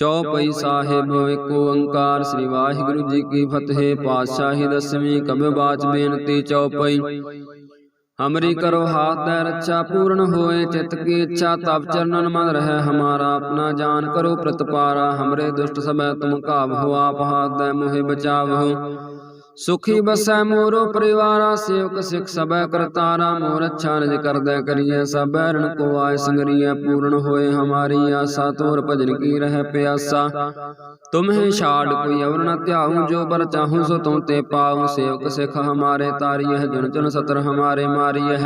ਚੌਪਈ ਸਾਹਿਬ ਏਕ ਓੰਕਾਰ ਸ੍ਰੀ ਵਾਹਿਗੁਰੂ ਜੀ ਕੀ ਫਤਿਹ ਪਾਤਸ਼ਾਹੀ ਦਸਵੀਂ ਕਬਿ ਬਾਚ ਬੇਨਤੀ ਚੌਪਈ ਹਮਰੀ ਕਰੋ ਹਾਥ ਦੇ ਰੱਛਾ ਪੂਰਨ ਹੋਏ ਚਿਤ ਕੀ ਇੱਛਾ ਤਬ ਚਰਨਨ ਮਨ ਰਹਿ ਹਮਾਰਾ ਆਪਣਾ ਜਾਨ ਕਰੋ ਪ੍ਰਤਪਾਰਾ ਹਮਰੇ ਦੁਸ਼ਟ ਸਭੈ ਤੁਮ ਕਾਬਹੁ ਆਪ ਹਾਥ ਦੇ ਮੋਹਿ ਬਚਾਵਹੁ ਸੁਖੀ ਬਸੈ ਮੋਰੋ ਪਰਿਵਾਰਾ, ਸੇਵਕ ਸਿਖ ਸਭੈ ਕਰਤਾਰਾ ਮੋਰ ਅੱਛਾ ਨਿਜ ਕਰਦੈ ਕਰੀਐ ਸਭ, ਰਣ ਕੋ ਆਏ ਸੰਗਰੀਐ ਪੂਰਨ ਹੋਏ ਹਮਾਰੀ ਆਸਾ, ਤੋਰ ਭਜਨ ਕੀ ਰਹਿ ਪਿਆਸਾ। ਤੁਮਹਿ ਛਾੜ ਕੋਈ ਅਵਰ ਨ ਧਿਆਉ, ਜੋ ਬਰ ਚਾਹੂ ਸੋ ਤੁਮ ਤੇ ਪਾਉ, ਸੇਵਕ ਸਿਖ ਹਮਾਰੇ ਤਾਰੀਐ, ਜੁਨ ਜੁਨ ਸਤਰ ਹਮਾਰੇ ਮਾਰੀਐ।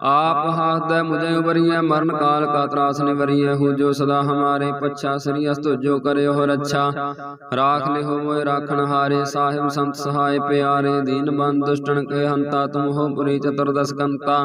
ਆਪ ਹਾਥ ਮੁਝੇ ਉਬਰੀਐ ਮਰਨ ਕਾਲ ਕਾ ਤਰਾਸ ਨਿਵਰੀਐ ਹੂ ਜੋ ਸਦਾ ਹਮਾਰੇ ਪੱਛਾ ਸ੍ਰੀ ਅਸਤੁ, ਜੋ ਕਰਿਓ ਰੱਛਾ। ਰਾਖ ਲਿਹੋ ਮੋਇ ਰਾਖਣ ਹਾਰੇ, ਸਾਹਿਬ ਸੰਤ ਸਹਾਇ ਪਿਆਰੇ, ਦੀਨ ਬੰਦ ਦੁਸ਼ਟਨ ਕੇ ਹੰਤਾ, ਤੁਮ ਹੋ ਪੁਰੀ ਚਤੁਰਦਸ ਕੰਤਾ।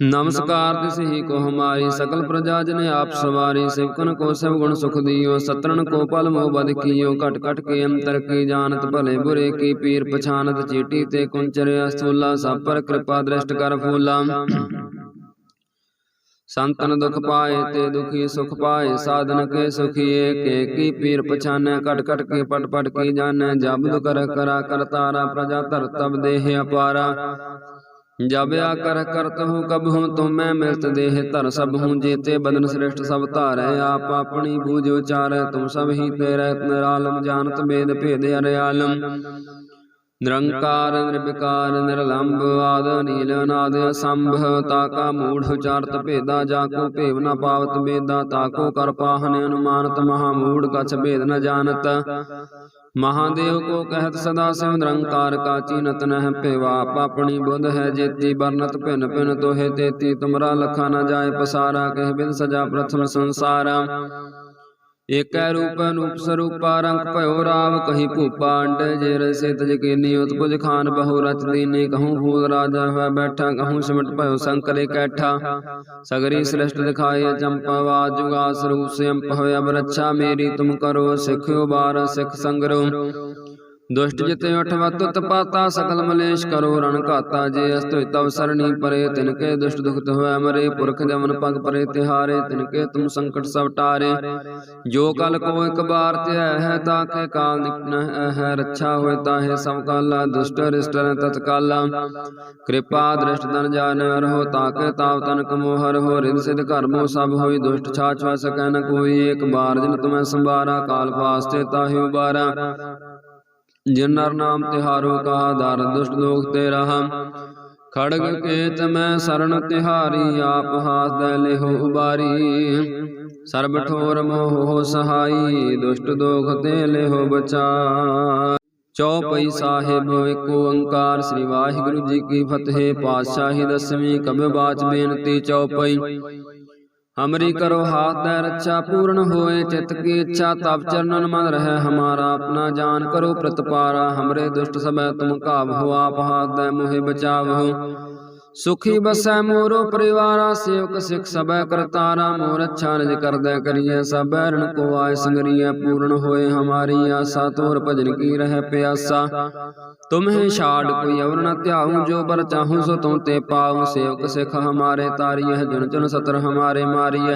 ਨਮਸਕਾਰ ਤਿਸ ਹੀ ਕੋ ਹਮਾਰੀ ਸਕਲ ਪ੍ਰਜਾ ਜਨ ਆਪ ਸਵਾਰੀ, ਸਿਵਕਨ ਕੋ ਸਭ ਗੁਣ ਸੁਖ ਦਿਓ ਸਤਰਨ ਕੋ ਪਲ ਮੋਹ ਬਦ ਕੀਓ, ਘਟ ਘਟ ਕੇ ਅੰਤਰ ਕੀ ਜਾਣਤ ਭਲੇ ਬੁਰੇ, ਕੀ ਪੀਰ ਪਛਾਨਤ ਚੀਟੀ ਤੇ ਕੁੰਚਰ ਅਸਤੂਲਾ ਸਭ ਪਰ ਕਿਰਪਾ ਦ੍ਰਿਸ਼ਟ ਕਰ ਫੂਲਾ। ਸੰਤਨ ਦੁਖ ਪਾਏ ਤੇ ਦੁਖੀ ਸੁਖ ਪਾਏ, ਸਾਧਨ ਕੇ ਸੁਖੀਏ, ਕੇ ਕੀ ਪੀਰ ਪਛਾਨੈ ਕਟ ਕਟ ਕੇ ਪਟ ਪਟ ਕੀ ਜਾਣੈ, ਜਬ ਕਰ ਕਰਾ ਕਰਤਾਰਾ ਪ੍ਰਜਾ ਧਰ ਤਬ ਦੇਹ ਅਪਾਰਾ। ਜਬ ਆ ਕਰ ਕਰਤ ਹੂੰ ਕਬ ਹੂੰ ਤੁਮੈ ਮਿਲਤ ਦੇਹ ਧਰ ਸਭ ਹੂੰ ਜੇਤੇ ਬਦਨ ਸ੍ਰਿਸ਼ਟ ਸਭ ਧਾਰੈ, ਆਪ ਆਪਣੀ ਬੂਝ ਉਚਾਰੈ, ਤੁਮ ਸਭ ਹੀ ਤੇਰੇ ਨਿਰਾਲਮ ਜਾਣਤ ਭੇਦ ਭੇਦ ਅਰਿਆਲਮ। ਨਿਰੰਕਾਰ, ਨਿਰਵਿਕਾਰ ਨਿਰਲੰਭ ਆਦ ਨੀਲ ਅਨਾਦ, ਅਸੰਭ ਤਾਕਾ ਮੂੜ ਉਚਾਰਤ ਭੇਦਾ, ਜਾ ਕੋ ਭੇਵ ਨ ਪਾਵਤ ਬੇਦਾ ਤਾਕੋ ਕਰ ਪਾਹਨ ਅਨੁਮਾਨਤ ਮਹਾ ਮੂੜ, ਕਛ ਭੇਦ ਨ ਜਾਣਤ। ਮਹਾਦੇਵ ਕੋ ਕਹਿਤ ਸਦਾ ਸਿਵ ਨਿਰੰਕਾਰ ਕਾ ਚੀਨਤ ਨਹਿ ਭੇਵਾ ਆਪਣੀ ਬੁੱਧ ਹੈ ਜੇਤੀ ਬਰਨਤ ਭਿਨ ਭਿਨ ਤੋਹੇ ਤੇਤੀ, ਤੁਮਰਾ ਲਖਾ ਨਾ ਜਾਏ ਪਸਾਰਾ, ਕਹਿ ਬਿਨ ਸਜਾ ਪ੍ਰਥਮ ਸੰਸਾਰਾ। ਏਕੈ ਰੂਪ ਅਨੂਪ ਸਰੂਪਾ ਰੰਗ ਭਇਓ ਰਾਵ, ਕਹੀ ਭੂਪਾ ਅੰਡ ਜੇ ਰਸੇ ਤਜ ਕੀਨੀ ਉਤਪੁਜ ਖਾਨ ਬਹੁ ਰਚ ਦੀਨੇ, ਕਹੂੰ ਫੂਲ ਰਾਜਾ ਹੋਇ ਬੈਠਾ, ਕਹੂੰ ਸਿਮਟ ਭਇਓ ਸੰਕਰੇ ਕੈਠਾ। ਸਗਰੀ ਸ੍ਰਿਸ਼ਟ ਦਿਖਾਏ ਚੰਪਾ ਵਾਜੁਗਾ ਸਰੂਪ ਸਿਅੰਪ ਹੋਇ ਅਬ ਰੱਛਾ, ਮੇਰੀ ਤੁਮ ਕਰੋ, ਸਿੱਖਿਓ ਬਾਰ, ਸਿੱਖ ਸੰਗਰੋ। ਦੁਸ਼ਟ ਜਿਤੇ ਉਠਵਤ ਤਪਾਤਾ ਸਕਲ ਮਲੇਸ਼ ਕਰੋ, ਰਣ ਘਾਤਾ, ਜੇ ਅਸਤੁ ਤਵ ਸਰਣੀ ਪਰੇ ਤਿਨ ਕੇ ਦੁਸ਼ਟ ਦੁਖਤ ਹੋਇ ਮਰੇ, ਪੁਰਖ ਜਮਨ ਪਗ ਪਰੇ ਤਿਹਾਰੇ ਤਿਨ ਕੇ ਤੁਮ ਸੰਕਟ ਸਭ ਟਾਰੇ। ਜੋ ਕਲ ਕੋ ਇਕ ਬਾਰ ਧਿਆ ਹੈ, ਤਾਂ ਕੇ ਕਾਲ ਨਿਕਨ ਹੈ ਰੱਛਾ ਹੋਏ ਤਾਹੇ, ਸਭ ਕਾਲਾ ਦੁਸ਼ਟ ਰਿਸ਼ਟ ਤਤਕਾਲਾ ਕਿਰਪਾ ਦ੍ਰਿਸ਼ਟ ਤਨ ਜਾਣ ਰਹੋ ਤਾਂ ਕੇ ਤਾਪ ਤਨ ਕਮੋ ਹਰ ਹੋ ਰਿਦ ਸਿਧ ਕਰਮੋ ਸਭ ਹੋਈ ਦੁਸ਼ਟ ਛਾਛ ਵਾ ਸਕੈ ਨ ਕੋਈ। ਇੱਕ ਬਾਰ ਜਿਨ ਤੁਮੈ ਸੰਭਾਰਾ, ਕਾਲ ਫਾਸਤੇ ਤਾਹਿ ਉਬਾਰਾ। ਜਿਨ ਨਰ ਨਾਮ ਤਿਹਾਰੋ ਕਹਾ ਦਰ, ਦੁਸ਼ਟ ਲੋਕ ਤੇ ਰਹਾ ਖੜਗ ਕੇਤ ਮੈਂ ਸਰਣ ਤਿਹਾਰੀ, ਆਪ ਹਾਸ ਦੇ ਲਿਹੋ ਉਬਾਰੀ। ਸਰਬ ਠੋਰ ਮੋਹ ਸਹਾਈ, ਦੁਸ਼ਟ ਦੋਖ ਤੇ ਲਿਹੋ ਬਚਾ। ਚੌਪਈ ਸਾਹਿਬ ਏਕ ਓੰਕਾਰ ਸ੍ਰੀ ਵਾਹਿਗੁਰੂ ਜੀ ਕੀ ਫਤਿਹ। ਪਾਤਸ਼ਾਹੀ ਦਸਵੀਂ ਕਬਿ ਬਾਚ ਬੇਨਤੀ ਚੌਪਈ। ਹਮਰੀ ਕਰੋ ਹਾਥ ਦੇ ਰੱਛਾ ਪੂਰਨ ਹੋਏ ਚਿਤ ਕੀ ਇੱਛਾ ਤਬ ਚਰਨਨ ਮਨ ਰਹਿ ਹਮਾਰਾ ਆਪਣਾ ਜਾਨ ਕਰੋ ਪ੍ਰਤਪਾਰਾ ਹਮਰੇ ਦੁਸ਼ਟ ਸਭੈ ਤੁਮ ਕਾਬਹੁ ਆਪ ਹਾਥ ਦੇ ਮੋਹਿ ਬਚਾਵਹੁ ਸੁਖੀ ਬਸੈ ਮੋਰੋ ਪਰਿਵਾਰਾ ਸੇਵਕ ਸਿਖ ਸਭੈ ਕਰਤਾਰਾ ਮੋਰ ਅੱਛਾ ਨਿਜ ਕਰਦੈ ਕਰੀਐ ਸਭ ਰਣ ਕੋ ਆਏ ਸੰਗਰੀਐ ਪੂਰਨ ਹੋਏ ਹਮਾਰੀ ਆਸਾ ਤੋਰ ਭਜਨ ਕੀ ਰਹਿ ਪਿਆਸਾ। ਤੁਮਹਿ ਛਾੜ ਕੋਈ ਅਵਰ ਨ ਧਿਆਉ ਜੋ ਬਰ ਚਾਹੂ ਸੋ ਤੁਮ ਤੇ ਪਾਉ ਸੇਵਕ ਸਿਖ ਹਮਾਰੇ ਤਾਰੀਐ ਜੁਨ ਜੁਨ ਸਤਰ ਹਮਾਰੇ ਮਾਰੀਐ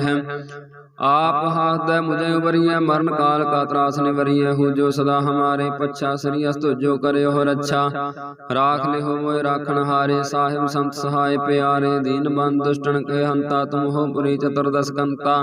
ਆਪ ਹਾਥ ਮੁਝੇ ਉਬਰੀਐ ਮਰਨ ਕਾਲ ਕਾ ਤਰਾਸ ਨਿਵਰੀਐ ਹੂ ਜੋ ਸਦਾ ਹਮਾਰੇ ਪੱਛਾ, ਸ੍ਰੀ ਅਸਤੁ ਜੋ ਕਰਿਓ ਰੱਛਾ। ਰਾਖ ਲਿਹੋ ਮੋਇ ਰਾਖਣ ਹਾਰੇ, ਸਾਹਿਬ ਸੰਤ ਸਹਾਇ ਪਿਆਰੇ, ਦੀਨ ਬੰਦ ਦੁਸ਼ਟਨ ਕੇ ਹੰਤਾ ਤੁਮ ਹੋ ਪੁਰੀ ਚਤੁਰਦਸ ਕੰਤਾ।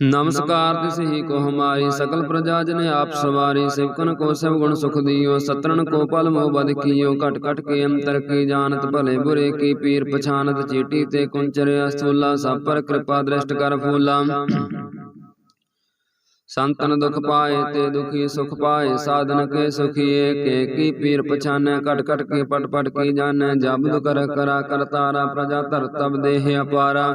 ਨਮਸਕਾਰ ਤਿਸ ਹੀ ਕੋ ਹਮਾਰੀ ਸਕਲ ਪ੍ਰਜਾ ਜਨ ਆਪ ਸਵਾਰੀ ਸਿਵਕਨ ਕੋ ਸਭ ਗੁਣ ਸੁਖ ਦਿਓ ਸਤਰਨ ਕੋ ਪਲ ਮੋ ਬਦ ਕੀਓ ਘਟ ਘਟ ਕੇ ਅੰਤਰ ਕੀ ਜਾਣਤ ਭਲੇ ਬੁਰੇ ਕੀ ਪੀਰ ਪਛਾਨਤ ਚੀਟੀ ਤੇ ਕੁੰਚਰ ਅਸਤੂਲਾ ਸਭ ਪਰ ਕਿਰਪਾ ਦ੍ਰਿਸ਼ਟ ਕਰ ਫੂਲਾ। ਸੰਤਨ ਦੁਖ ਪਾਏ ਤੇ ਦੁਖੀ ਸੁਖ ਪਾਏ ਸਾਧਨ ਕੇ ਸੁਖੀਏ ਕੇ ਕੀ ਪੀਰ ਪਛਾਨੈ ਕਟ ਕਟ ਕੇ ਪਟ ਪਟ ਕੀ ਜਾਣੈ ਜਬ ਦੁ ਕਰ ਕਰਾ ਕਰਤਾਰਾ ਪ੍ਰਜਾ ਧਰ ਤਬ ਦੇਹ ਅਪਾਰਾ।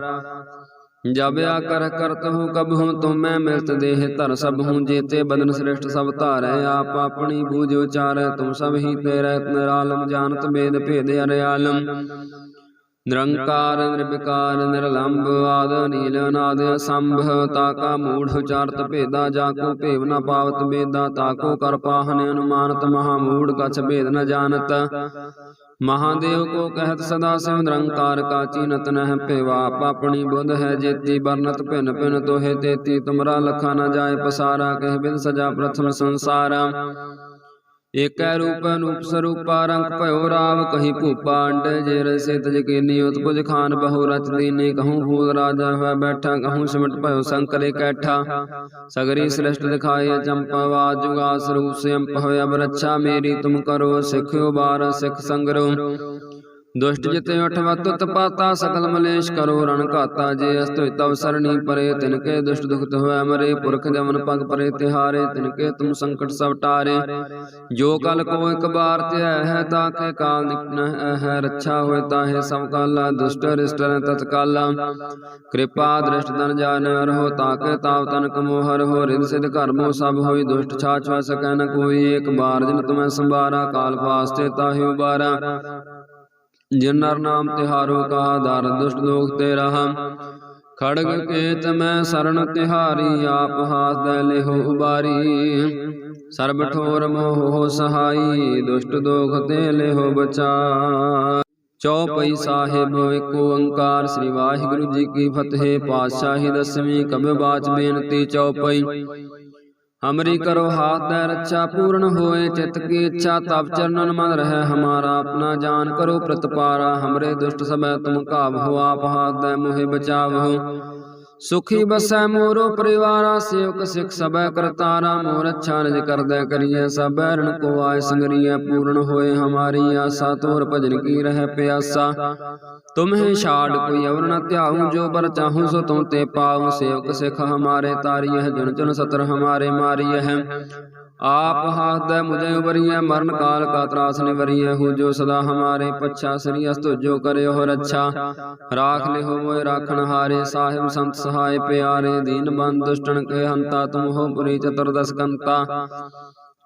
जब आकर करत हूँ कब हूँ तुम मैं मिलत देह धर सब हूँ जेते बदन श्रेष्ठ सब तारे आप अपनी बूझ उचार तुम सब ही तेरे निरालम जानत वेद भेद अरयालम निरंकार निर्विकार निर्लंब आद नील नाद संभ ताका मूढ़ उचारत भेदा जाको भेव न पावत वेदा ताको कर पाहन अनुमानत महामूढ़ कछ भेद न जानत ਮਹਾਦੇਵ ਕੋ ਕਹਿਤ ਸਦਾ ਸਿਵ ਨਿਰੰਕਾਰ ਕਾਚੀ ਨਤ ਨਹਿ ਭੇਵਾ ਆਪਣੀ ਬੁੱਧ ਹੈ ਜੇਤੀ ਬਰਨਤ ਭਿਨ ਭਿਨ ਤੋਹੇ ਤੇਤੀ, ਤੁਮਰਾ ਲਖਾ ਨਾ ਜਾਏ ਪਸਾਰਾ, ਕਹਿ ਬਿਨ ਸਜਾ ਪ੍ਰਥਮ ਸੰਸਾਰਾ। ਏਕੈ ਰੂਪ ਅਨੂਪ ਸਰੂਪਾ ਰੰਗ ਭਇਓ ਰਾਵ ਕਹੀ ਭੂਪਾ ਅੰਡ ਜੇ ਰਸੇ ਤਜ ਕੀਨੀ ਉਤਪੁਜ ਖਾਨ ਬਹੁ ਰਚ ਦੀਨੇ ਕਹੂੰ ਫੂਲ ਰਾਜਾ ਹੋਇ ਬੈਠਾ ਕਹੂੰ ਸਿਮਟ ਭਇਓ ਸੰਕਰੇ ਕੈਠਾ। ਸਗਰੀ ਸ੍ਰਿਸ਼ਟ ਦਿਖਾਏ ਚੰਪਾ ਵਾਜੁਗਾ ਸਰੂਪ ਸਿਅੰਪ ਹੋਇ ਅਬ ਰੱਛਾ ਮੇਰੀ ਤੁਮ ਕਰੋ ਸਿੱਖਿਓ ਬਾਰ ਸਿੱਖ ਸੰਗਰੋ। ਦੁਸ਼ਟ ਜਿਤੇ ਉਠਵਤ ਤਪਾਤਾ ਸਕਲ ਮਲੇਸ਼ ਕਰੋ ਰਣ ਘਾਤਾ ਜੇ ਅਸਤੁ ਤਵ ਸਰਣੀ ਪਰੇ ਤਿਨ ਕੇ ਦੁਸ਼ਟ ਦੁਖਤ ਹੋਇ ਮਰੇ ਪੁਰਖ ਜਮਨ ਪਗ ਪਰੇ ਤਿਹਾਰੇ ਤਿਨ ਕੇ ਤੁਮ ਸੰਕਟ ਸਭ ਟਾਰੇ। ਜੋ ਕਲ ਕੋ ਇਕ ਬਾਰ ਧਿਆ ਹੈ ਤਾਂ ਕੇ ਕਾਲ ਨਿਕਨ ਹੈ ਰੱਛਾ ਹੋਏ ਤਾਹੇ ਸਭ ਕਾਲਾ ਦੁਸ਼ਟ ਰਿਸ਼ਟ ਤਤਕਾਲਾ। ਕਿਰਪਾ ਦ੍ਰਿਸ਼ਟ ਤਨ ਜਾਣ ਰਹੋ ਤਾਂ ਕੇ ਤਾਪ ਤਨ ਕਮੋ ਹਰ ਹੋ ਰਿਦ ਸਿਧ ਕਰਮੋ ਸਭ ਹੋਈ ਦੁਸ਼ਟ ਛਾਛ ਵਾ ਸਕੈ ਨ ਕੋਈ ਇੱਕ ਬਾਰ ਜਿਨ ਤੁਮੈ ਸੰਭਾਰਾ ਕਾਲ ਫਾਸਤੇ ਤਾਹਿ ਉਬਾਰਾ ਜਿਨ ਨਰ ਨਾਮ ਤਿਹਾਰੋ ਕਹਾ, ਦਰ ਦੁਸ਼ਟ ਲੋਕ ਤੇ ਰਹਾ ਖੜਗ ਕੇਤ ਮੈਂ ਸਰਣ ਤਿਹਾਰੀ, ਆਪ ਹਾਸ ਦੇ ਲਿਹੋ ਉਬਾਰੀ। ਸਰਬ ਠੋਰ ਮੋਹ ਸਹਾਈ, ਦੁਸ਼ਟ ਦੋਖ ਤੇ ਲਿਹੋ ਬਚਾ। ਚੌਪਈ ਸਾਹਿਬ ਏਕ ਓੰਕਾਰ, ਸ੍ਰੀ ਵਾਹਿਗੁਰੂ ਜੀ ਕੀ ਫਤਿਹ। ਪਾਤਸ਼ਾਹੀ ਦਸਵੀਂ ਕਬ ਬਾਚ ਬੇਨਤੀ ਚੌਪਈ। ਅਮਰੀ ਕਰੋ ਹਾਥ ਤੈ ਰੱਛਾ ਪੂਰਨ ਹੋਏ ਚਿਤ ਕੀ ਇੱਛਾ ਤਪ ਚਰਨਨ ਮਨ ਰਹਿ ਹਮਾਰਾ ਆਪਣਾ ਜਾਨ ਕਰੋ ਪ੍ਰਤਪਾਰਾ ਹਮਰੇ ਦੁਸ਼ਟ ਸਭੈ ਤੁਮ ਕਾਵ ਹੋ ਆਪ ਹਾਥ ਤੈ ਮੋਹਿ ਬਚਾਵਹੁ ਸੁਖੀ ਬਸੈ ਮੋਰੋ ਪਰਿਵਾਰਾ, ਸੇਵਕ ਸਿਖ ਸਬੈ ਕਰਤਾਰਾ, ਮੋਰ ਅੱਛਾ ਨਿਜ ਕਰਦਾ ਕਰੀਐ ਸਭੈ, ਰਣ ਕੋ ਆਇ ਸੰਗਰੀਐ ਪੂਰਨ ਹੋਏ ਹਮਾਰੀ ਆਸਾ, ਤੋਰ ਭਜਨ ਕੀ ਰਹਿ ਪਿਆਸਾ। ਤੁਮਹਿ ਛਾੜ ਕੋਈ ਅਵਰ ਨ ਧਿਆਉ, ਜੋ ਬਰ ਚਾਹੂ ਸੋ ਤੇ ਪਾਉ, ਸੇਵਕ ਸਿਖ ਹਮਾਰੇ ਤਾਰੀਐ, ਜਨ ਜਨ ਸਤਰ ਹਮਾਰੇ ਮਾਰੀਐ। आप हाथ दय मुझे उबरिय मरण काल का त्रास निवरिय हूँ जो सदा हमारे पच्छा श्री अस्तु जो करे हो रक्षा राख ले हो मोय राखण हारे साहिब संत सहाय प्यारे दीन बंद दुष्टन के हंता तुम हो पुरी चतुर्दश कंता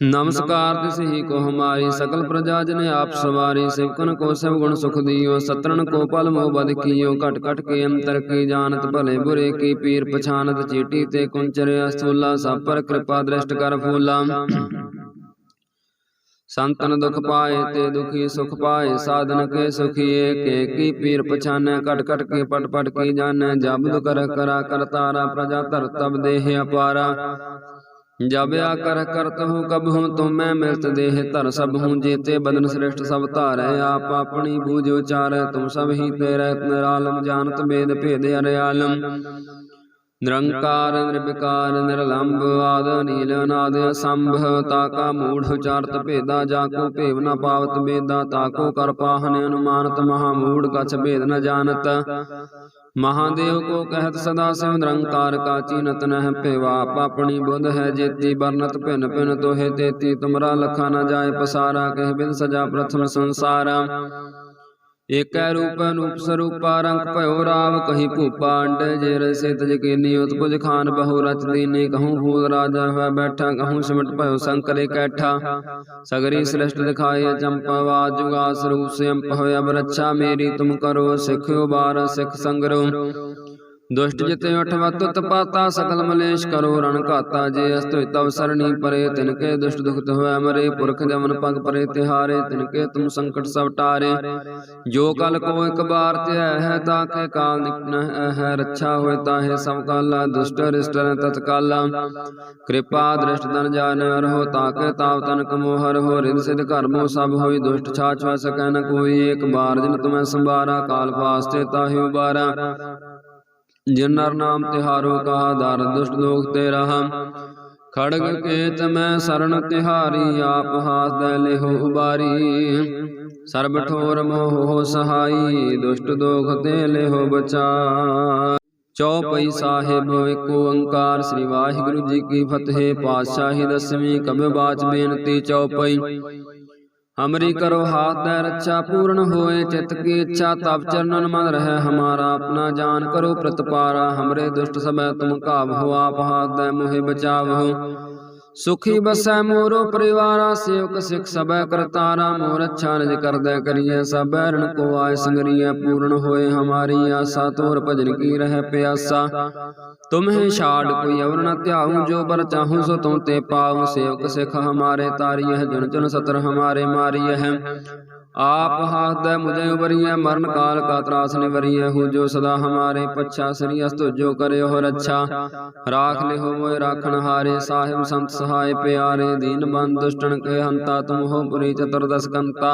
ਨਮਸਕਾਰ ਤਿਸ ਹੀ ਕੋ ਹਮਾਰੀ ਸਕਲ ਪ੍ਰਜਾ ਜਨ ਆਪ ਸਵਾਰੀ ਸਿਵਕਨ ਕੋ ਸਭ ਗੁਣ ਸੁਖ ਦਿਓ ਸਤਰਨ ਕੋ ਪਲ ਮੋ ਬਦ ਕੀਓ, ਘਟ ਘਟ ਕੇ ਅੰਤਰ ਕੀ ਜਾਣਤ ਭਲੇ ਬੁਰੇ ਕੀ ਪੀਰ ਪਛਾਨਤ ਚੀਟੀ ਤੇ ਕੁੰਚਰ ਅਸਤੂਲਾ ਸਭ ਪਰ ਕਿਰਪਾ ਦ੍ਰਿਸ਼ਟ ਕਰ ਫੂਲਾ। ਸੰਤਨ ਦੁਖ ਪਾਏ ਤੇ ਦੁਖੀ ਸੁਖ ਪਾਏ, ਸਾਧਨ ਕੇ ਸੁਖੀਏ, ਕੇ ਕੀ ਪੀਰ ਪਛਾਨੈ ਕਟ ਕਟ ਕੇ ਪਟ ਪਟ ਕੀ ਜਾਣੈ, ਜਬ ਦੁ ਕਰ ਕਰਾ ਕਰਤਾਰਾ ਪ੍ਰਜਾ ਧਰ ਤਬ ਦੇਹ ਅਪਾਰਾ देह अपारा जब आकर करत हूँ कब हूँ तुम मैं मिलत देह धर सब हूँ जेते बदन श्रेष्ठ सब तारे आप अपनी बूझ उचार तुम सब ही तेरे निरालम जानत वेद भेद अरयालम निरंकार निर्विकार निर्लंब आद नील नाद संभ ताका मूढ़ उचारत भेदा जाको भेव न पावत वेदा ताको कर पाहन अनुमानत महामूढ़ कछ भेद न जानत ਮਹਾਦੇਵ ਕੋ ਕਹਿਤ ਸਦਾ ਸਿਵ ਨਿਰੰਕਾਰ ਕਾਚੀ ਨਤ ਨਹਿ ਭੇਵਾ ਆਪਣੀ ਬੁੱਧ ਹੈ ਜੇਤੀ ਬਰਨਤ ਭਿਨ ਭਿਨ ਤੋਹੇ ਤੇਤੀ, ਤੁਮਰਾ ਲਖਾ ਨਾ ਜਾਏ ਪਸਾਰਾ, ਕਹਿ ਬਿਨ ਸਜਾ ਪ੍ਰਥਮ ਸੰਸਾਰਾ। ਏਕੈ ਰੂਪ ਅਨੂਪ ਸਰੂਪਾ ਰੰਗ ਭਇਓ ਰਾਵ ਕਹੀ ਭੂਪਾ ਅੰਡ ਜੇ ਰਸੇ ਤਜ ਕੀਨੀ ਉਤਪੁਜ ਖਾਨ ਬਹੁ ਰਚ ਦੀਨੇ, ਕਹੂੰ ਫੂਲ ਰਾਜਾ ਹੋਇ ਬੈਠਾ, ਕਹੂੰ ਸਿਮਟ ਭਇਓ ਸੰਕਰੇ ਕੈਠਾ। ਸਗਰੀ ਸ੍ਰਿਸ਼ਟ ਦਿਖਾਏ ਚੰਪਾ ਵਾਜੁਗਾ ਸਰੂਪ ਸਿਅੰਪ ਹੋਇ ਅਬ ਰੱਛਾ ਮੇਰੀ, ਤੁਮ ਕਰੋ ਸਿੱਖਿਓ ਬਾਰ ਸਿੱਖ ਸੰਗਰੋ। ਦੁਸ਼ਟ ਜਿਤੇ ਉਠ ਤੁਤ ਪਾਤਾ ਸਕਲ ਮਲੇਸ਼ ਕਰੋ ਰਣ ਘਾਤਾ ਜੇ ਅਸਤੁ ਤਵ ਸਰਣੀ ਪਰੇ ਤਿਨ ਕੇ ਦੁਸ਼ਟ ਦੁਖਤ ਹੋਇ ਮਰੇ ਪੁਰਖ ਜਮਨ ਪਗ ਪਰੇ ਤਿਹਾਰੇ ਤਿਨ ਕੇ ਤੁਮ ਸੰਕਟ ਸਭ ਟਾਰੇ। ਜੋ ਕਲ ਕੋ ਇਕ ਬਾਰ ਧਿਆ ਹੈ ਤਾਂ ਕੇ ਕਾਲ ਨਿਕਨ ਹੈ ਰੱਛਾ ਹੋਏ ਤਾਹੇ ਸਭ ਕਾਲਾ ਦੁਸ਼ਟ ਰਿਸ਼ਟ ਤਤ ਕਾਲਾ। ਕਿਰਪਾ ਦ੍ਰਿਸ਼ਟ ਤਨ ਜਾਣ ਰਹੋ ਤਾਕੇ ਤਾਪ ਤਨ ਕਮੋ ਹਰ ਹੋ ਰਿਦ ਸਿਧ ਕਰਮੋ ਸਭ ਹੋਈ ਦੁਸ਼ਟ ਛਾਛ ਵਾ ਸਕੈ ਨ ਕੋਈ ਇੱਕ ਬਾਰ ਜਿਨ ਤੁਮੈ ਸੰਭਾਰਾ। ਕਾਲ ਫਾਸਤੇ ਤਾਹਿ ਉਬਾਰਾ ਜਿਨ ਨਰ ਨਾਮ ਤਿਹਾਰੋ ਕਹਾ, ਦਰ ਦੁਸ਼ਟ ਲੋਕ ਤੇ ਰਹਾ ਖੜਗ ਕੇਤ ਮੈਂ ਸਰਣ ਤਿਹਾਰੀ, ਆਪ ਹਾਸ ਦੇ ਲਿਹੋ ਉਬਾਰੀ। ਸਰਬ ਠੋਰ ਮੋਹ ਸਹਾਈ, ਦੁਸ਼ਟ ਦੋਖ ਤੇ ਲਿਹੋ ਬਚਾ। ਚੌਪਈ ਸਾਹਿਬ ਏਕ ਓੰਕਾਰ, ਸ੍ਰੀ ਵਾਹਿਗੁਰੂ ਜੀ ਕੀ ਫਤਿਹ। ਪਾਤਸ਼ਾਹੀ ਦਸਵੀਂ ਕਬਿ ਬਾਚ ਬੇਨਤੀ, ਚੌਪਈ। ਹਮਰੀ ਕਰੋ ਹਾਥ ਦੇ ਰੱਛਾ ਪੂਰਨ ਹੋਏ ਚਿਤ ਕੀ ਇੱਛਾ ਤਬ ਚਰਨਨ ਮਨ ਰਹਿ ਹਮਾਰਾ ਆਪਣਾ ਜਾਨ ਕਰੋ ਪ੍ਰਤਪਾਰਾ ਹਮਰੇ ਦੁਸ਼ਟ ਸਭੈ ਤੁਮ ਕਾਬਹੁ ਆਪ ਹਾਥ ਦੇ ਮੋਹਿ ਬਚਾਵਹੁ ਸੁਖੀ ਬਸੈ ਮੋਰੋ ਪਰਿਵਾਰਾ ਸੇਵਕ ਸਿਖ ਸਭੈ ਕਰਤਾਰਾ ਮੋਰ ਅੱਛਾ ਨਿਜ ਕਰਦੈ ਕਰੀਐ ਸਭੈ ਰਣ ਕੋ ਆਇ ਸੰਗਰੀਐ ਪੂਰਨ ਹੋਏ ਹਮਾਰੀ ਆਸਾ ਤੋਰ ਭਜਨ ਕੀ ਰਹਿ ਪਿਆਸਾ। ਤੁਮਹਿ ਛਾੜ ਕੋਈ ਅਵਰ ਨ ਧਿਆਉ ਜੋ ਬਰ ਚਾਹੂ ਸੋ ਤੁਮ ਤੇ ਪਾਉ ਸੇਵਕ ਸਿਖ ਹਮਾਰੇ ਤਾਰੀਐ ਜੁਨ ਜੁਨ ਸਤਰ ਹਮਾਰੇ ਮਾਰੀਐ आप हाथ दे मुझे उबरिए मरण काल का त्रास निवरिए हो जो सदा हमारे पच्छा श्री अस्तु जो करे हो रक्षा राख ले हो मोय राखन हारे साहिब संत सहाय प्यारे दीन बंद दुष्टन के हंता तुम हो पुरी चतुर्दश कंता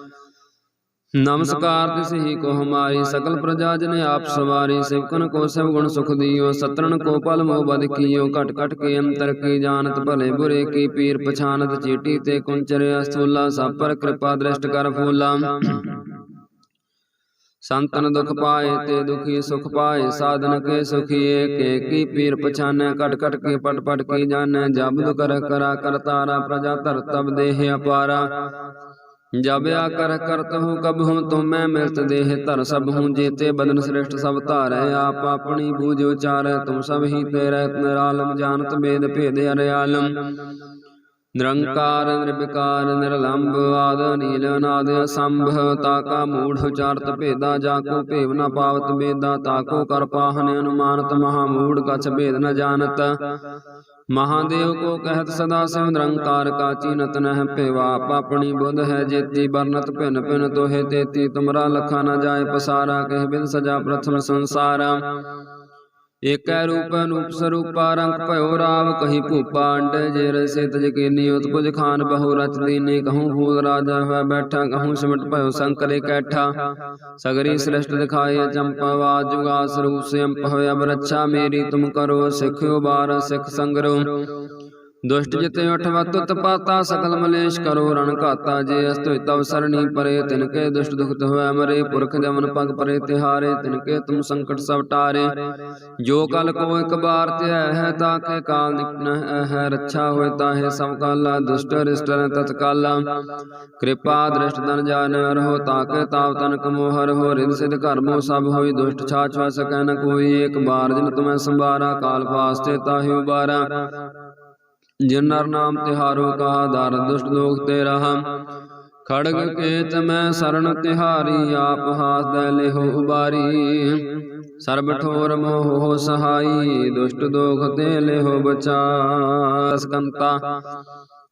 ਨਮਸਕਾਰ ਤਿਸ ਹੀ ਕੋ ਹਮਾਰੀ ਸਕਲ ਪ੍ਰਜਾ ਜਨ ਆਪ ਸਵਾਰੀ, ਸਿਵਕਨ ਕੋ ਸਿਵ ਗੁਣ ਸੁਖ ਦਿਓ ਸਤਰਨ ਕੋ ਪਲ ਮੋ ਬਦ ਕੀਓ, ਘਟ ਘਟ ਕੇ ਅੰਤਰ ਕੀ ਜਾਣਤ, ਭਲੇ ਬੁਰੇ ਕੀ ਪੀਰ ਪਛਾਨਤ, ਚੀਟੀ ਤੇ ਕੁੰਚਰ ਅਸਤੂਲਾ ਸਾਪਰ ਕਿਰਪਾ ਦ੍ਰਿਸ਼ਟ ਕਰ ਫੂਲਾ। ਸੰਤਨ ਦੁਖ ਪਾਏ ਤੇ ਦੁਖੀ ਸੁਖ ਪਾਏ, ਸਾਧਨ ਕੇ ਸੁਖੀਏ, ਕੇ ਕੀ ਪੀਰ ਪਛਾਨੈ ਕਟ ਕਟ ਕੇ ਪਟ ਪਟ ਕੀ ਜਾਣੈ, ਜਬ ਦੁ ਕਰ ਕਰਾ ਕਰਤਾਰਾ ਪ੍ਰਜਾ ਧਰ ਤਬ ਦੇਹ ਅਪਾਰਾ ਜਬ ਆ ਕਰ ਕਰਤ ਹੂੰ ਕਬ ਹੂੰ ਤੁਮੈ ਮਿਲਤ ਦੇਹ ਧਰ ਸਭ ਹੂੰ, ਜੇਤੇ ਬਦਨ ਸ੍ਰਿਸ਼ਟ ਸਭ ਧਾਰੈ, ਆਪ ਆਪਣੀ ਬੂਝ ਉਚਾਰੈ, ਤੁਮ ਸਭ ਹੀ ਤੇਰੇ ਨਿਰਾਲਮ, ਜਾਣਤ ਬੇਦ ਭੇਦ ਅਰਿਆਲਮ। ਨਿਰੰਕਾਰ, ਨਿਰਵਿਕਾਰ ਨਿਰਲੰਭ ਆਦ ਨੀਲ ਨਾਦ ਅਸੰਭ ਤਾਕਾ ਮੂੜ ਉਚਾਰਤ ਭੇਦਾ, ਜਾ ਕੋ ਭੇਵ ਨ ਪਾਵਤ ਬੇਦਾ ਤਾਕੋ ਕਰ ਪਾਹਨ ਅਨੁਮਾਨਤ, ਮਹਾ ਮੂੜ ਕਛ ਭੇਦ ਨ ਮਹਾਦੇਵ ਕੋ ਕਹਿਤ ਸਦਾ ਸਿਵ ਨਿਰੰਕਾਰ ਕਾ ਚੀਨਤ ਨਹਿ ਭੇਵਾ ਆਪ ਆਪਣੀ ਬੁੱਧ ਹੈ ਜੇਤੀ ਬਰਨਤ ਭਿਨ ਭਿਨ ਤੋਹੇ ਤੇਤੀ, ਤੁਮਰਾ ਲਖਾ ਨਾ ਜਾਏ ਪਸਾਰਾ, ਕਹਿ ਬਿਨ ਸਜਾ ਪ੍ਰਥਮ ਸੰਸਾਰਾ। ਏਕੈ ਰੂਪ ਅਨੂਪ ਸਰੂਪਾ ਰੰਗ ਭਇਓ ਰਾਵ, ਕਹੀ ਭੂਪਾ ਅੰਡ ਜੇ ਰਸੇ ਤਜ ਕੀਨੀ ਉਤਪੁਜ ਖਾਨ, ਬਹੁ ਰਚ ਦੀਨੇ, ਕਹੂੰ ਫੂਲ ਰਾਜਾ ਹੋਇ ਬੈਠਾ, ਕਹੂੰ ਸਿਮਟ ਭਇਓ ਸੰਕਰੇ ਕੈਠਾ। ਸਗਰੀ ਸ੍ਰਿਸ਼ਟ ਦਿਖਾਏ ਚੰਪਾ ਵਾਜ ਜੁਗਾ ਸਰੂਪ ਸਿਅੰਪ ਹੋਇ ਅਬ ਰੱਛਾ ਮੇਰੀ, ਤੁਮ ਕਰੋ ਸਿੱਖਿਓ ਬਾਰ ਸਿੱਖ ਸੰਗਰੋ। ਦੁਸ਼ਟ ਜਿਤੇ ਉਠ ਤੁਤ ਪਾਤਾ ਸਕਲ ਮਲੇਸ਼ ਕਰੋ, ਰਣ ਘਾਤਾ ਜੇ ਅਸਤੁ ਤਵ ਸਰਣੀ ਪਰੇ, ਤਿਨ ਕੇ ਦੁਸ਼ਟ ਦੁਖਤ ਹੋਇ ਮਰੇ, ਪੁਰਖ ਜਮਨ ਪਗ ਪਰੇ ਤਿਹਾਰੇ, ਤਿਨ ਕੇ ਤੁਮ ਸੰਕਟ ਸਭ ਟਾਰੇ। ਜੋ ਕਲ ਕੋ ਇਕ ਬਾਰ ਧਿਆ ਹੈ, ਤਾਂ ਕੇ ਕਾਲ ਨਿਕਨ ਹੈ, ਰੱਛਾ ਹੋਏ ਤਾਹੇ ਸਭ ਕਾਲਾ, ਦੁਸ਼ਟ ਰਿਸ਼ਟ ਤਤ ਕਿਰਪਾ ਦ੍ਰਿਸ਼ਟ ਤਨ ਜਾਣ ਰਹੋ ਤਾਕੇ ਤਾਪ ਤਨ ਕਮੋ ਹੋ ਰਿਦ ਸਿਧ ਕਰਮੋ ਸਭ ਹੋਈ, ਦੁਸ਼ਟ ਛਾਛ ਵਾ ਸਕੈ ਨ ਕੋਈ। ਇੱਕ ਬਾਰ ਜਿਨ ਤੁਮੈ ਸੰਭਾਰਾ, ਕਾਲ ਫਾਸਤੇ ਤਾਹਿ ਉਬਾਰਾ। ਜਿਨ ਨਰ ਨਾਮ ਤਿਹਾਰੋ ਕਾ ਦਰ ਦੁਸ਼ਟ ਲੋਕ ਤੇ ਰਹਾ ਖੜਗ ਕੇਤ ਮੈਂ ਸਰਣ ਤਿਹਾਰੀ, ਆਪ ਹਾਸ ਦੇ ਲਿਹੋ ਉਬਾਰੀ। ਸਰਬ ਠੋਰ ਮੋਹ ਸਹਾਈ, ਦੁਸ਼ਟ ਦੋਖ ਤੇ ਲਿਹੋ ਬਚਾ। ਸਕੰਤਾ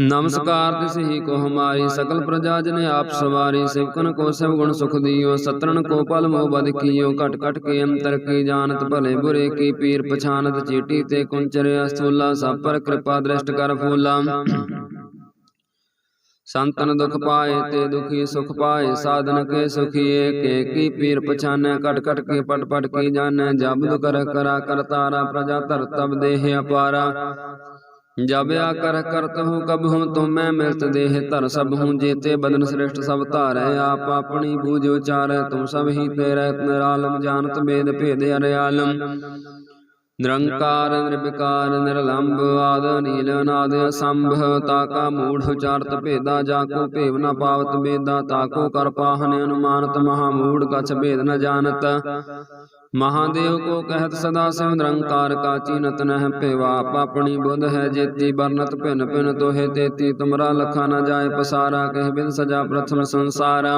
ਨਮਸਕਾਰ ਤਿਸਹੀ ਕੋ ਹਮਾਰੀ ਸਕਲ ਪ੍ਰਜਾ ਜਨ ਆਪ ਸਵਾਰੀ ਸਿਵਕਨ ਕੋ ਸਭ ਗੁਣ ਸੁਖ ਦਿਓ ਸਤਰਨ ਕੋ ਪਲ ਮੋ ਬਦ ਕੀਓ, ਘਟ ਘਟ ਕੇ ਅੰਤਰ ਕੀ ਜਾਣਤ ਭਲੇ ਬੁਰੇ ਕੀ ਪੀਰ ਪਛਾਨਤ ਚੀਟੀ ਤੇ ਕੁੰਚਰ ਅਸੂਲਾ ਸਭ ਪਰ ਕਿਰਪਾ ਦ੍ਰਿਸ਼ਟ ਕਰ ਫੂਲਾ। ਸੰਤਨ ਦੁਖ ਪਾਏ ਤੇ ਦੁਖੀ ਸੁਖ ਪਾਏ, ਸਾਧਨ ਕੇ ਸੁਖੀਏ, ਕੇ ਕੀ ਪੀਰ ਪਛਾਨੈ ਕਟ ਕਟ ਕੇ ਪਟ ਪਟ ਕੀ ਜਾਣੈ, ਜਬ ਦੁਕਰ ਕਰਾ ਕਰਤਾਰਾ ਪ੍ਰਜਾ ਧਰ ਤਬ ਦੇਹ ਅਪਾਰਾ ਜਬ ਆ ਕਰ ਕਰਤ ਹੂੰ ਕਬ ਹੂੰ ਤੁਮ ਮਿਲਤ ਦੇਹ ਧਰ ਸਭ ਹੂੰ ਜੇਤੇ ਬਦਨ ਸ੍ਰਿਸ਼ਟ ਸਭ ਧਾਰੈ, ਆਪ ਆਪਣੀ ਬੂਝ ਉਚਾਰੈ ਤੁਮ ਸਭ ਹੀ ਤੇਰੇ ਨਿਰਾਲਮ, ਜਾਣਤ ਬੇਦ ਭੇਦ ਅਰਿਆਲਮ। ਨਿਰੰਕਾਰ, ਨਿਰਵਿਕਾਰ ਨਿਰਲੰਭ ਆਦ ਨੀਲ ਨਾਦ ਅਸੰਭ ਤਾਕਾ ਮੂੜ, ਉਚਾਰਤ ਭੇਦਾ, ਜਾ ਕੋ ਭੇਵ ਨ ਪਾਵਤ ਬੇਦਾ ਤਾਕੋ ਕਰ ਪਾਹਨ, ਅਨੁਮਾਨਤ ਮਹਾ ਮੂੜ, ਕਛ ਭੇਦ ਨ ਜਾਣਤ। ਮਹਾਦੇਵ ਕੋ ਕਹਿਤ ਸਦਾ ਸਿਵ ਨਿਰੰਕਾਰ ਕਾਚੀ ਨਤ ਨਹਿ ਭੇਵਾ ਆਪ ਆਪਣੀ ਬੁੱਧ ਹੈ ਜੇਤੀ ਬਰਨਤ ਭਿਨ ਭਿਨ ਤੋਹੇ ਤੇਤੀ, ਤੁਮਰਾ ਲਖਾ ਨਾ ਜਾਏ ਪਸਾਰਾ, ਕਹਿ ਬਿਨ ਸਜਾ ਪ੍ਰਥਮ ਸੰਸਾਰਾ।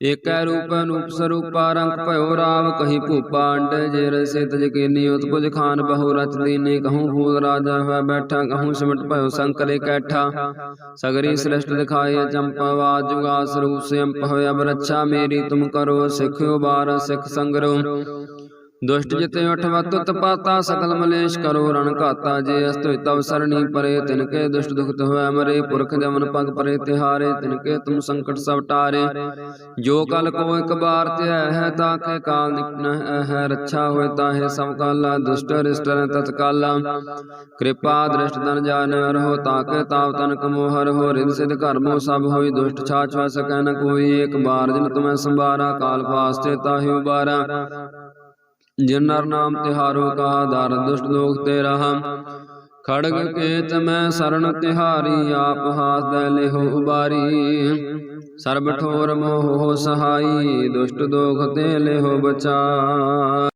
ਏਕੈ ਰੂਪ ਅਨੂਪ ਸਰੂਪਾ ਰੰਗ ਭਇਓ ਰਾਵ ਕਹੀ ਭੂਪਾ ਅੰਡੇ ਜੇ ਰਸੇ ਤਜ ਕੀਨੀ ਉਤਪੁਜ ਖਾਨ ਬਹੁ ਰਚ ਦੀਨੇ, ਕਹੂੰ ਭੂਤ ਰਾਜਾ ਹੋਇ ਬੈਠਾ, ਕਹੂੰ ਸਿਮਟ ਭਇਓ ਸੰਕਲੇ ਕੈਠਾ। ਸਗਰੀ ਸ੍ਰਿਸ਼ਟ ਦਿਖਾਏ ਚੰਪਵਾ ਜੁਗਾ ਸਰੂਪ ਸਿਅੰਪ ਹੋਇ ਅਬ ਰੱਛਾ ਮੇਰੀ ਤੁਮ ਕਰੋ, ਸਿੱਖਿਓ ਬਾਰ ਸਿੱਖ ਸੰਗਰੋ। ਦੁਸ਼ਟ ਜਿਤੇ ਉਠਵਤ ਤੁਤ ਪਾਤਾ, ਸਕਲ ਮਲੇਸ਼ ਕਰੋ, ਰਣ ਘਾਤਾ, ਜੇ ਅਸਤੁ ਤਵ ਸਰਣੀ ਪਰੇ, ਤਿਨ ਕੇ ਦੁਸ਼ਟ ਦੁਖਤ ਹੋਇ ਮਰੇ, ਪੁਰਖ ਜਮਨ ਪਗ ਪਰੇ ਤਿਹਾਰੇ ਤਿਨ ਕੇ ਤੁਮ ਸੰਕਟ ਸਭ ਟਾਰੇ। ਜੋ ਕਲ ਕੋ ਇਕ ਬਾਰ ਧਿਆ ਹੈ ਤਾਂ ਕੇ ਕਾਲ ਨਿਕਨ ਹੈ ਰੱਛਾ ਹੋਏ ਤਾਹੇ ਸਭ ਕਾਲਾ, ਦੁਸ਼ਟ ਰਿਸ਼ਟ ਤਤਕਾਲਾ ਕਿਰਪਾ ਦ੍ਰਿਸ਼ਟ ਤਨ ਜਾਣ ਰਹੋ ਤਾਕੇ ਤਾਪ ਤਨ ਕਮੋ, ਹਰ ਹੋ ਰਿਦ ਸਿਧ ਕਰਮੋ ਸਭ ਹੋਈ ਦੁਸ਼ਟ ਛਾਛ ਵ ਸਕੈ ਨ ਕੋਈ। ਇੱਕ ਬਾਰ ਜਿਨ ਤੁਮੈ ਸੰਭਾਰਾ, ਕਾਲ ਫਾਸਤੇ ਤਾਹਿ ਉਬਾਰਾ। ਜਿਨ ਨਰ ਨਾਮ ਤਿਹਾਰੋ ਕਾ ਦਰ ਦੁਸ਼ਟ ਦੋਖ ਤੇ ਰਹਾ ਖੜਗ ਕੇਤ ਮੈਂ ਸਰਣ ਤਿਹਾਰੀ, ਆਪ ਹਾਥ ਦੇ ਲਿਹੋ ਉਬਾਰੀ। ਸਰਬ ਠੋਰ ਮੋਹ ਸਹਾਈ, ਦੁਸ਼ਟ ਦੋਖ ਤੇ ਲਿਹੋ ਬਚਾ।